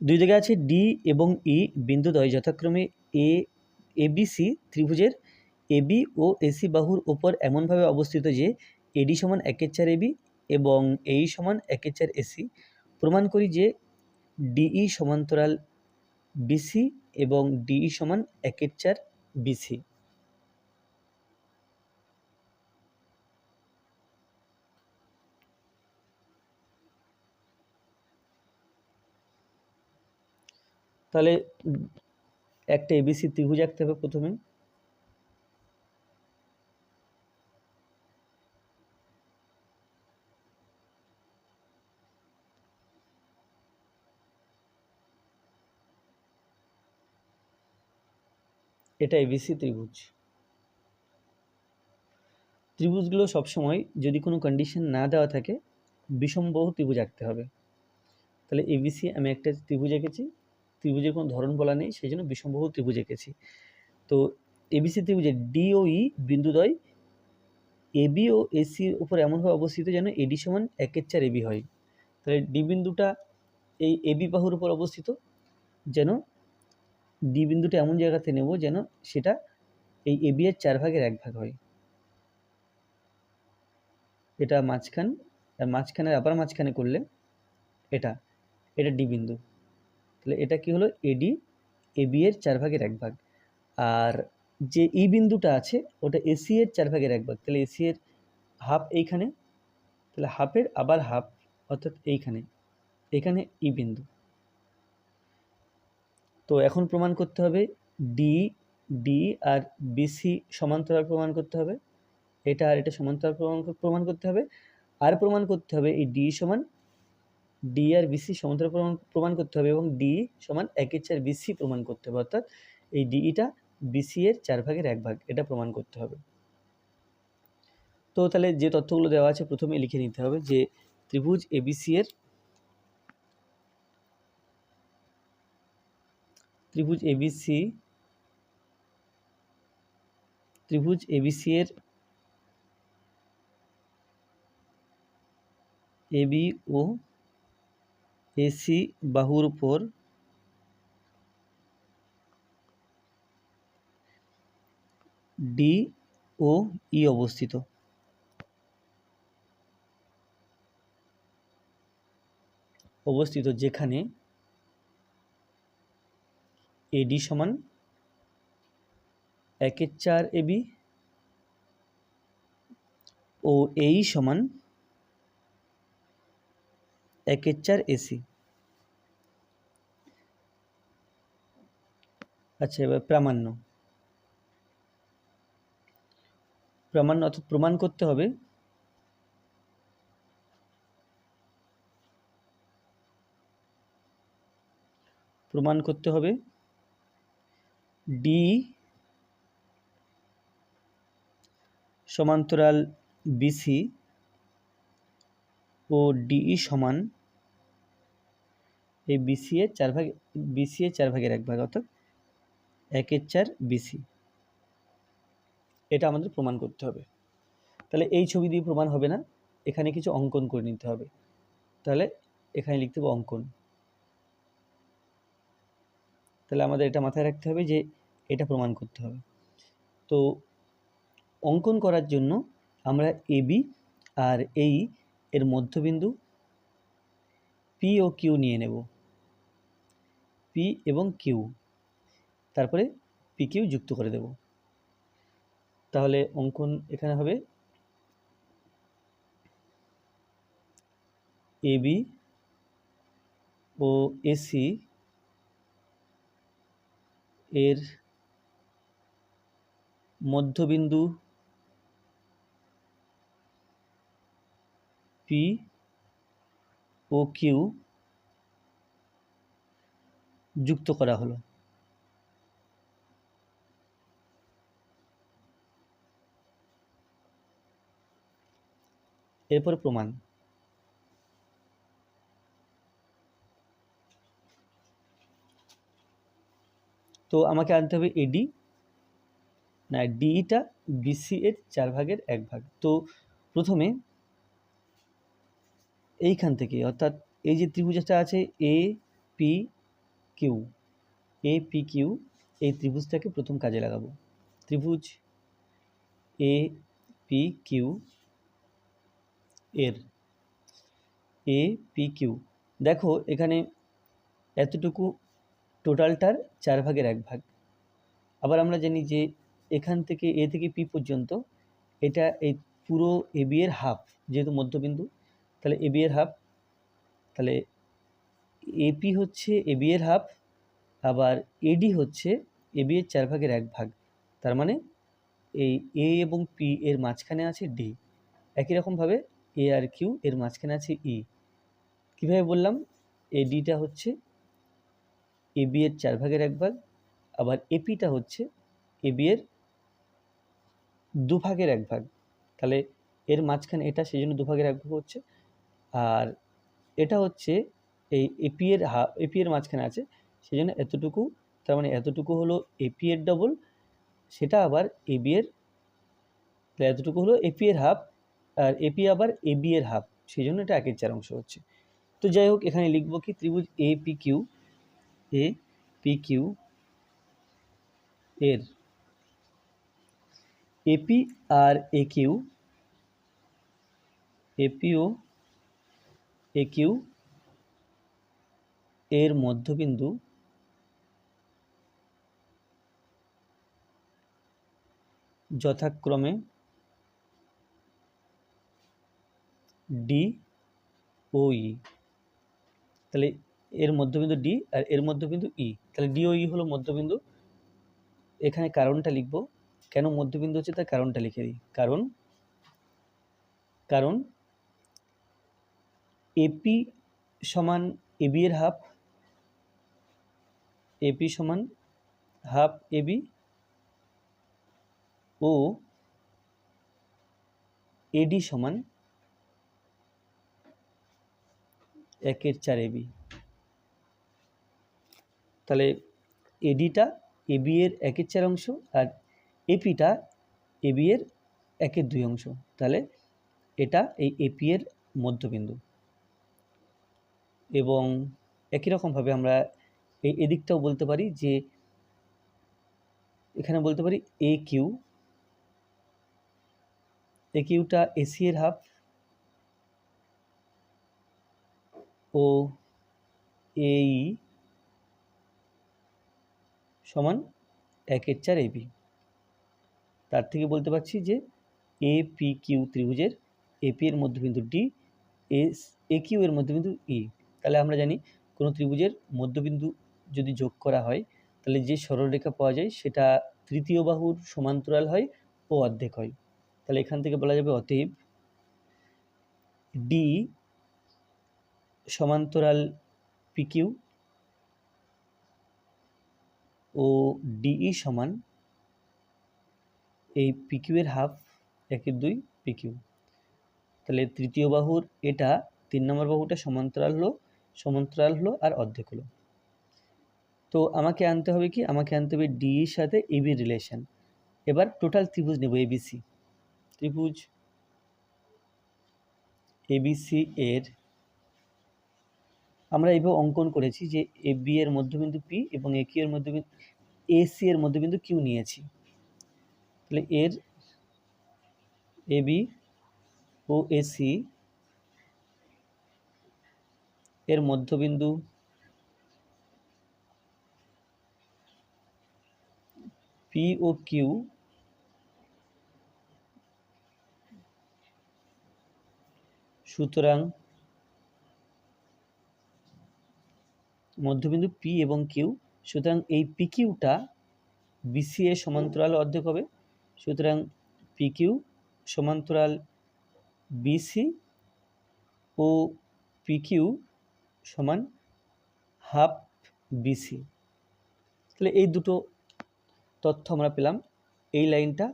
দুই দিকে আছে ডি এবং ই বিন্দুদ্বয় যথাক্রমে এ এবিসি ত্রিভুজের। এবি ও এসি বাহুর ওপর এমনভাবে অবস্থিত যে এডি সমান একের চার এবি এবং এই সমান একের চার এসি প্রমাণ করি যে ডিই সমান্তরাল বিসি এবং ডিই সমান একের চার বিসি তাহলে একটা এবিসি ত্রিভুজ আঁকতে হবে প্রথমে। এটা এবিসি ত্রিভুজ। ত্রিভুজগুলো সবসময় যদি কোনো কন্ডিশন না দেওয়া থাকে বিষমবাহু ত্রিভুজ আঁকতে হবে। তাহলে এবিসি আমি একটা ত্রিভুজ এঁকেছি। ত্রিভুজের কোনো ধরন বলা নেই, সেই জন্য বিষমবাহু ত্রিভুজ এঁকেছি তো এবিসি ত্রিভুজের ডি ও ই বিন্দুদ্বয় এবি ও এসির উপর এমনভাবে অবস্থিত যেন এডি সমান একের চার এবি হয়। তাহলে ডি বিন্দুটা এই এবি বাহুর উপর অবস্থিত, যেন ডি বিন্দুটা এমন জায়গাতে নেব যেন সেটা এই এবি এর চার ভাগের এক ভাগ হয়। এটা মাঝখান আর মাঝখানে আবার মাঝখানে করলে এটা এটা ডি বিন্দু। তাহলে এটা কি হলো? এডি এবি এর চার ভাগের এক ভাগ। আর যে ই বিন্দুটা আছে, ওটা এসি এর চার ভাগের এক ভাগ। তাহলে এসি এর হাফ এইখানে, তাহলে হাফের আবার হাফ অর্থাৎ এইখানে। এখানে ই বিন্দু। তো এখন প্রমাণ করতে হবে ডি ডি আর বিসি সমান্তরাল প্রমাণ করতে হবে। এটা আর এটা সমান্তরাল প্রমাণ প্রমাণ করতে হবে। আর প্রমাণ করতে হবে এই ডি সমান ডি আর বিসি সমান্তরাল প্রমাণ প্রমাণ করতে হবে এবং ডি সমান একের চার বিসি প্রমাণ করতে হবে। অর্থাৎ এই ডিইটা বিসি এর চার ভাগের এক ভাগ, এটা প্রমাণ করতে হবে। তো তাহলে যে তথ্যগুলো দেওয়া আছে প্রথমে লিখে নিতে হবে যে ত্রিভুজ এবিসি এর ত্রিভুজ এবিসি ত্রিভুজ এবিসি এর এবি ও এসি বাহুর উপর ডি ও ই অবস্থিত। অবস্থিত যেখানে এডি সমান একের চার এবি ও এই সমান একের চার এসি। আচ্ছা এবার প্রামাণ্য। প্রামাণ্য অর্থাৎ প্রমাণ করতে হবে। প্রমাণ করতে হবে। ডি সমান্তরাল বিসি ও ডিই সমান এই বিসি এর চার ভাগ বিসি এর চার ভাগের এক ভাগ অর্থাৎ একের চার বিসি এটা আমাদের প্রমাণ করতে হবে। তাহলে এই ছবি দিয়ে প্রমাণ হবে না। এখানে কিছু অঙ্কন করে নিতে হবে। তাহলে এখানে লিখতে হবে অঙ্কন। তাহলে আমাদের এটা মাথায় রাখতে হবে যে এটা প্রমাণ করতে হবে। তো অঙ্কন করার জন্য আমরা এবি আর এই এর মধ্যবিন্দু পি ও কিউ নিয়ে নেব। পি এবং কিউ তারপরে পি কিউ যুক্ত করে দেব। তাহলে অঙ্কন এখানে হবে এবি ও এসি এর মধ্যবিন্দু পি ও কিউ যুক্ত করা হলো। এরপরে প্রমাণ। তো আমাকে আনতে হবে এডি না ডিটা বিসি এর চার ভাগের এক ভাগ। তো প্রথমে এইখান থেকে, অর্থাৎ এই যে ত্রিভুজটা আছে A P Q A P Q এই ত্রিভুজটাকে প্রথম কাজে লাগাবো। ত্রিভুজ এ পি কিউ এর এ পি কিউ দেখো, এখানে এতটুকু টোটালটার চার ভাগের এক ভাগ। আবার আমরা জানি যে এখান থেকে এ থেকে পি পর্যন্ত এটা এই পুরো এ বি এর হাফ যেহেতু মধ্যবিন্দু, তাহলে এ বি এর হাফ তাহলে এপি হচ্ছে এ বি এর হাফ আবার এডি হচ্ছে এ বি এর চার ভাগের এক ভাগ। তার মানে এই এ এবং পি এর মাঝখানে আছে ডি একই রকমভাবে এ আর কিউ এর মাঝখানে আছে ই কীভাবে বললাম? এডিটা হচ্ছে এ বি এর চার ভাগের এক ভাগ, আবার এপিটা হচ্ছে এ বি এর দু ভাগের এক ভাগ। তাহলে এর মাঝখানে এটা সেই জন্য দু ভাগের এক ভাগ হচ্ছে। আর এটা হচ্ছে এই এপি এর হা এপি এর মাঝখানে আছে সেই জন্য এতটুকু, তার মানে এতটুকু হলো এপি এর ডবল সেটা আবার এবি এর এতটুকু হলো এপি এর হাফ আর এপি আবার এবি এর হাফ সেই জন্য এটা একের চার অংশ হচ্ছে। তো যাই হোক, এখানে লিখব কি, ত্রিভুজ A P Q A P Q এর এপি আর এ কিউ এপিও এ কিউ এর মধ্যবিন্দু যথাক্রমে ডি ও ই। তাহলে এর মধ্যবিন্দু ডি আর এর মধ্যবিন্দু ই। তাহলে ডি ও ই হলো মধ্যবিন্দু এখানে কারণটা লিখব। কেন মধ্যবিন্দু হচ্ছে? তার কারণটা লিখে দিই। কারণ কারণ এপি সমান এবি এর হাফ এপি সমান হাফ এবি ও এডি সমান একের চার এবি তাহলে এডিটা এবি এর একের চার অংশ আর এপিটা এবি এর একের দুই অংশ। তাহলে এটা এই এপি এর মধ্যবিন্দু। এবং একই রকমভাবে আমরা এই এদিকটাও বলতে পারি যে, এখানে বলতে পারি এ কিউ এ কিউটা এসি এর হাফ ও এই সমান একের চার এবি তার থেকে বলতে পারছি যে এ পি কিউ ত্রিভুজের এপি এর মধ্যবিন্দু ডি এস এ কিউ এর মধ্যবিন্দু ই তাহলে আমরা জানি কোনো ত্রিভুজের মধ্যবিন্দু যদি যোগ করা হয়, তাহলে যে সরলরেখা পাওয়া যায় সেটা তৃতীয় বাহুর সমান্তরাল হয়, ও অর্ধেক হয়। তাহলে এখান থেকে বলা যাবে অতএব ডি সমান্তরাল পিকিউ ও ডিই সমান এই পিকিউ এর হাফ একের দুই পিকিউ তাহলে তৃতীয় বাহুর এটা, তিন নম্বর বাহুটা সমান্তরাল হলো সমান্তরাল হলো আর অর্ধেক হলো। তো আমাকে আনতে হবে কি? আমাকে আনতে হবে ডি এর সাথে এবির রিলেশন এবার টোটাল ত্রিভুজ নেব এবিসি ত্রিভুজ এবিসি এর আমরা এইভাবে অঙ্কন করেছি যে এ বি এর মধ্যবিন্দু পি এবং এ কিউ এর মধ্যবিন্দু এ সি এর মধ্যবিন্দু কিউ নিয়েছি। তাহলে এর এ বি ও এসি এর মধ্যবিন্দু পি ও কিউ সুতরাং মধ্যবিন্দু পি এবং কিউ সুতরাং এই পি কিউটা বিসি এর সমান্তরাল অর্ধেক হবে। সুতরাং পি কিউ সমান্তরাল বিসি ও পি কিউ সমান হাফ বিসি তাহলে এই দুটো তথ্য আমরা পেলাম এই লাইনটা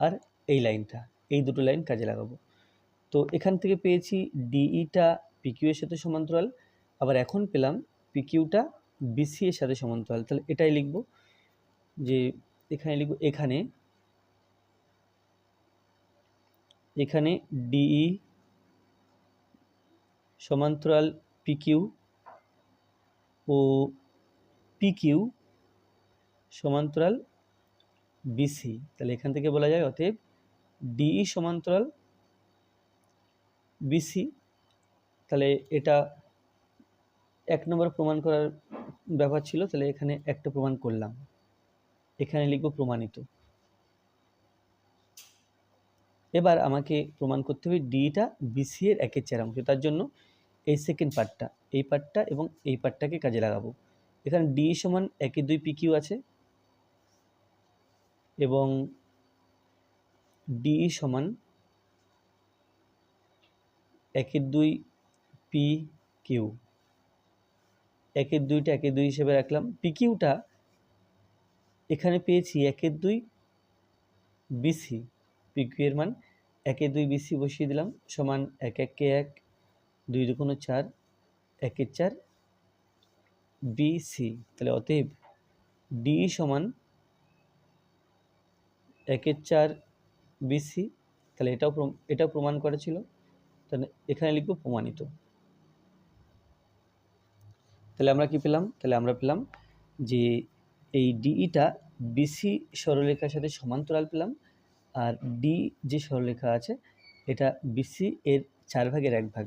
আর এই লাইনটা, এই দুটো লাইন কাজে লাগাবো। তো এখান থেকে পেয়েছি ডিইটা পিকিউ এর সাথে সমান্তরাল, আবার এখন পেলাম পিকিউটা বিসি এর সাথে সমান্তরাল। তাহলে এটাই লিখব যে এখানে লিখব এখানে এখানে ডিই সমান্তরাল পিকিউ ও পিকিউ সমান্তরাল বিসি তাহলে এখান থেকে বলা যায় অতএব ডিই সমান্তরাল বিসি তাহলে এটা এক নম্বর প্রমাণ করার ব্যাপার ছিল, তাহলে এখানে একটা প্রমাণ করলাম। এখানে লিখব প্রমাণিত। এবার আমাকে প্রমাণ করতে হবে ডিটা বিসি এর একের চার অংশ তার জন্য এই সেকেন্ড পার্টটা এই পার্টটা এবং এই পার্টটাকে কাজে লাগাবো। এখানে ডি সমান একের দুই পি কিউ আছে এবং ডি সমান একের দুই পি কিউ। একের দুইটা একের দুই হিসেবে রাখলাম। পি কিউটা এখানে পেয়েছি একের দুই বিসি পি কিউ এর মান একের দুই বিসি বসিয়ে দিলাম। সমান এক এক এক দুই দুগুণ চার একের চার বিসি তাহলে অতএব ডি সমান একের চার বিসি, তাহলে এটাও এটাও প্রমাণ করা ছিল। তাহলে এখানে লিখব প্রমাণিত। তাহলে আমরা কি পেলাম? তাহলে আমরা পেলাম যে এই ডিইটা বিসি সরলরেখার সাথে সমান্তরাল পেলাম, আর ডি যে সরলরেখা আছে, এটা বিসি এর চার ভাগের এক ভাগ।